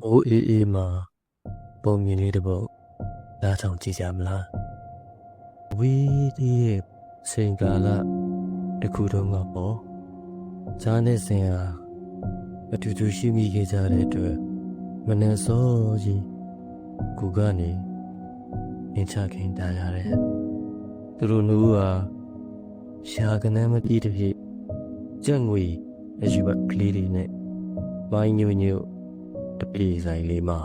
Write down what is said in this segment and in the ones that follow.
မိုးအေးအေးမှာပုံမြင်လေးတစ်ပုဒ်နားထောင်ကြည့်ကြမလားဝီးဒီရဲ့စင်ကာလတစ်ခုတော့ကပေါ့ဈာနဲ့စင်ဟာအတူတူရှိမိခဲ့ကြတဲ့အတွက်မနှစောကြီးကူကနေအင်ချခင်တားရတယ်သူတို့နှူးဟာရှာကနေမပြည့်တပြည့်ကြက်ငွေအယူဘကလေးတွေနဲ့မိုင်းညိုညို တပြေဆိုင်လေးမှာ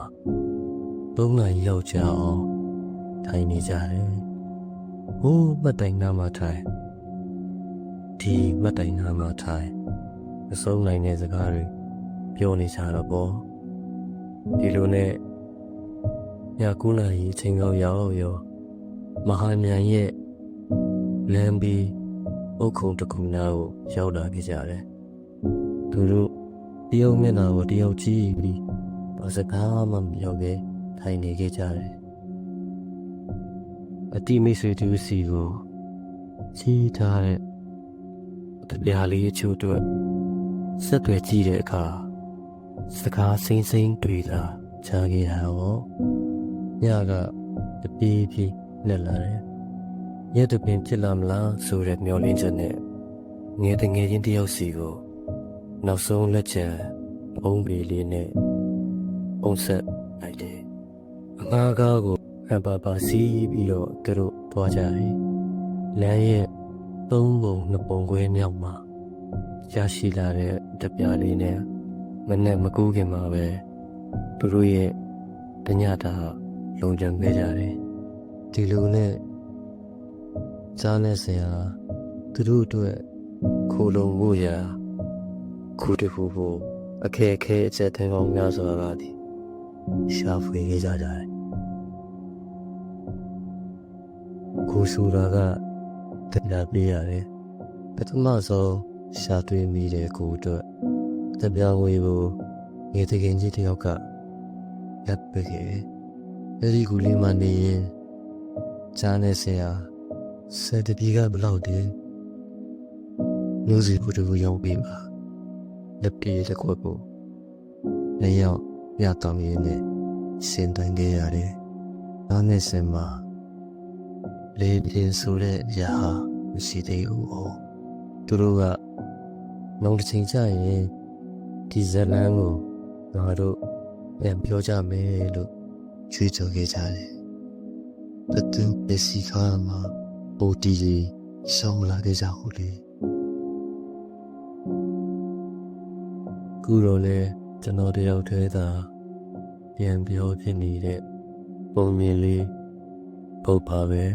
သုံးနိုင်ရောက်ကြအောင်ထိုင်နေကြတယ်။ဟိုးမတ်တိုင်နားမှာထိုင်ဒီမတ်တိုင်နားမှာထိုင်မဆုံးနိုင်တဲ့စကားတွေပြောနေကြတော့ပေါ့ဒီလိုနဲ့ည9နာရီအချိန်ကောင်းရောက်ရောမဟာမြန်ရဲ့လမ်းဘီအုတ်ခုံတစ်ခုနားကိုရောက်လာခဲ့ကြတယ်။သူတို့တယောက်မျက်နှာကိုတယောက်ကြည့်ပြီး ဘာစကားမှမပြောဘဲထိုင်နေခဲ့ကြတယ်အတိမိတ်ဆွေတူစီကိုချီးထားတဲ့တပြားလေးအချို့အတွက်ဆက်သွယ်ကြည့်တဲ့အခါစကားစိမ့်စိမ့်တွေ့တာချာခဲ့တာရောညကတပြေးပြေးလက်လာတယ်ရက်တပင်ဖြစ်လာမလားဆိုတဲ့မျှော်လင့်ချက်နဲ့ငယ်တငယ်ချင်းတယောက်စီကိုနောက်ဆုံးလက်ချက်ဘုံပေလေးနဲ့ ပုံဆက်လိုက်တယ်အငှားကားကိုဟန်ပါပါစီးပြီးတော့သူတို့သွားကြတယ်လမ်းရဲ့သုံးပုံနှစ်ပုံခွဲမြောက်မှာရရှိလာတဲ့တပြားလေးနဲ့မနဲ့မကူးခင်မှာပဲသူတို့ရဲ့တညတာလုံခြုံခဲ့ကြတယ်ဒီလိုနဲ့ကြားနဲ့ဆရာသူတို့အတွက်ခိုးလုံဖို့ရာခုတစ်ခုခုအခက်အခဲအချက်ထင်ကောင်းများစွာကသည် ရှာဖွေခဲ့ကြကြတယ်ကိုဆိုတာကတရားပေးရတယ်ပထမဆုံးရှာတွေ့မိတဲ့ကိုအတွက်တပြားငွေကိုငေတကင်ကြီးတယောက်ကရပ်ပေးခဲ့တယ်အဲဒီကူလေးမှနေရင်ချားနေဆရာစက်တပီကဘလောက်တည်းမျိုးစီဘူးတူရောင်းပေးပါလက်ပြေတစ်ခွက်ကိုနှစ်ယောက် ပြတောင်းရင်းနဲ့စင်တန်ခဲ့ရတယ်။ဒါနဲ့စင်မှာလေပြင်းဆိုတဲ့ရာဟာမရှိသေးဘူး။အော်သူတို့ကနောက်တစ်ချိန်ကျရင်ဒီဇလန်ကိုငါတို့ပြန်ပြောကြမယ်လို့ချွေးကြော်ခဲ့ကြတယ်။တတူပစီခါမှာပိုတီကြီးရှောင်းလာခဲ့ကြဟုတ်လေ။ခုတော့လေ ကျွန်တော်တယောက်တည်းသာပြန်ပြောဖြစ်နေတဲ့ပုံမြင်လေးပုတ်ပါပဲ